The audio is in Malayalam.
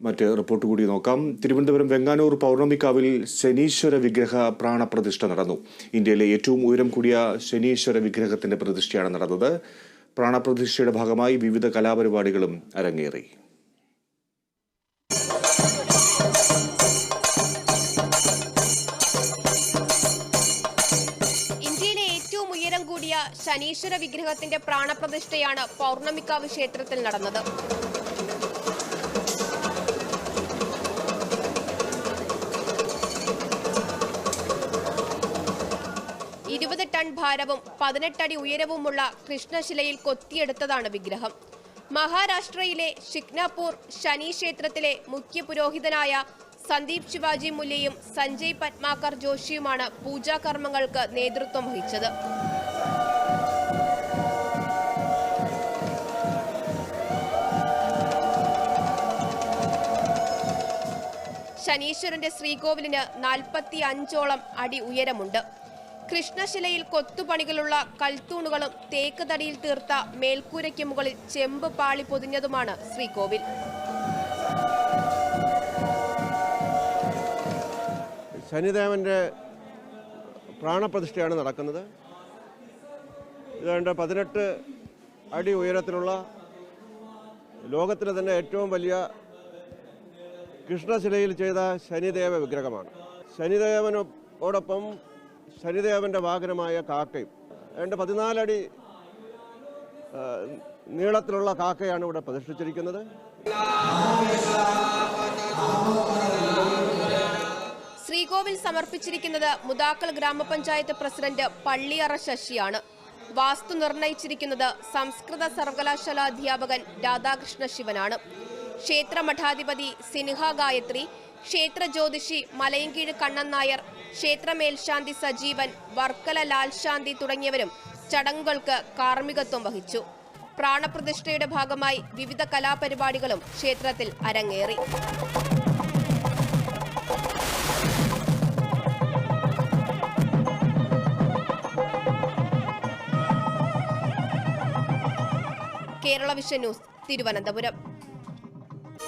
മറ്റ് റിപ്പോർട്ട് കൂടി നോക്കാം. തിരുവനന്തപുരം വെങ്ങാനൂർ പൗർണമിക്കാവിൽ ശനീശ്വര വിഗ്രഹ പ്രാണപ്രതിഷ്ഠ നടന്നു. ഇന്ത്യയിലെ ഏറ്റവും ഉയരം കൂടിയ ശനീശ്വര വിഗ്രഹത്തിന്റെ പ്രതിഷ്ഠയാണ് നടന്നത്. പ്രാണപ്രതിഷ്ഠയുടെ ഭാഗമായി വിവിധ കലാപരിപാടികളും അരങ്ങേറി. ഉയരം കൂടിയ ശനീശ്വര വിഗ്രഹത്തിന്റെ പ്രാണപ്രതിഷ്ഠയാണ് പൗർണമിക്കാവ് ക്ഷേത്രത്തിൽ നടന്നത്. ഭാരവും പതിനെട്ടടി ഉയരവുമുള്ള കൃഷ്ണശിലയിൽ കൊത്തിയെടുത്തതാണ് വിഗ്രഹം. മഹാരാഷ്ട്രയിലെ ഷിഗ്നാപൂർ ശനി ക്ഷേത്രത്തിലെ മുഖ്യ പുരോഹിതനായ സന്ദീപ് ശിവാജി മുല്ലയും സഞ്ജയ് പത്മാകർ ജോഷിയുമാണ് പൂജാകർമ്മങ്ങൾക്ക് നേതൃത്വം വഹിച്ചത്. ശനീശ്വരന്റെ ശ്രീകോവിലിന് നാൽപ്പത്തി അഞ്ചോളം അടി ഉയരമുണ്ട്. കൃഷ്ണശിലയിൽ കൊത്തുപണികളുള്ള കൽത്തൂണുകളും തേക്ക് തടിയിൽ തീർത്ത മേൽക്കൂരയ്ക്ക് മുകളിൽ ചെമ്പ് പാളി പൊതിഞ്ഞതുമാണ് ശ്രീകോവിൽ. ശനിദേവന്റെ പ്രാണപ്രതിഷ്ഠയാണ് നടക്കുന്നത്. ഏതാണ്ട് പതിനെട്ട് അടി ഉയരത്തിലുള്ള ലോകത്തിലെ തന്നെ ഏറ്റവും വലിയ കൃഷ്ണശിലയിൽ ചെയ്ത ശനിദേവ വിഗ്രഹമാണ്. ശനിദേവനോടൊപ്പം ശനിദേവന്റെ വാഹനമായ കാക്കയും ഏതാണ്ട് പതിനാലടി നീളത്തിലുള്ള കാക്കയാണ് ഇവിടെ പ്രതിഷ്ഠിച്ചിരിക്കുന്നത്. ശ്രീകോവിൽ സമർപ്പിച്ചിരിക്കുന്നത് മുതാക്കൽ ഗ്രാമപഞ്ചായത്ത് പ്രസിഡന്റ് പള്ളിയറ ശശിയാണ്. വാസ്തു നിർണയിച്ചിരിക്കുന്നത് സംസ്കൃത സർവകലാശാല അധ്യാപകൻ രാധാകൃഷ്ണ ശിവനാണ്. ക്ഷേത്ര മഠാധിപതി സിൻഹ ഗായത്രി ക്ഷേത്ര ജ്യോതിഷി മലയങ്കീഴ് കണ്ണൻ നായർ ക്ഷേത്ര മേൽശാന്തി സജീവൻ വർക്കല ലാൽശാന്തി തുടങ്ങിയവരും ചടങ്ങുകൾക്ക് കാർമ്മികത്വം വഹിച്ചു. പ്രാണപ്രതിഷ്ഠയുടെ ഭാഗമായി വിവിധ കലാപരിപാടികളും ക്ഷേത്രത്തിൽ അരങ്ങേറി. Kerala vision news Thiruvananthapuram.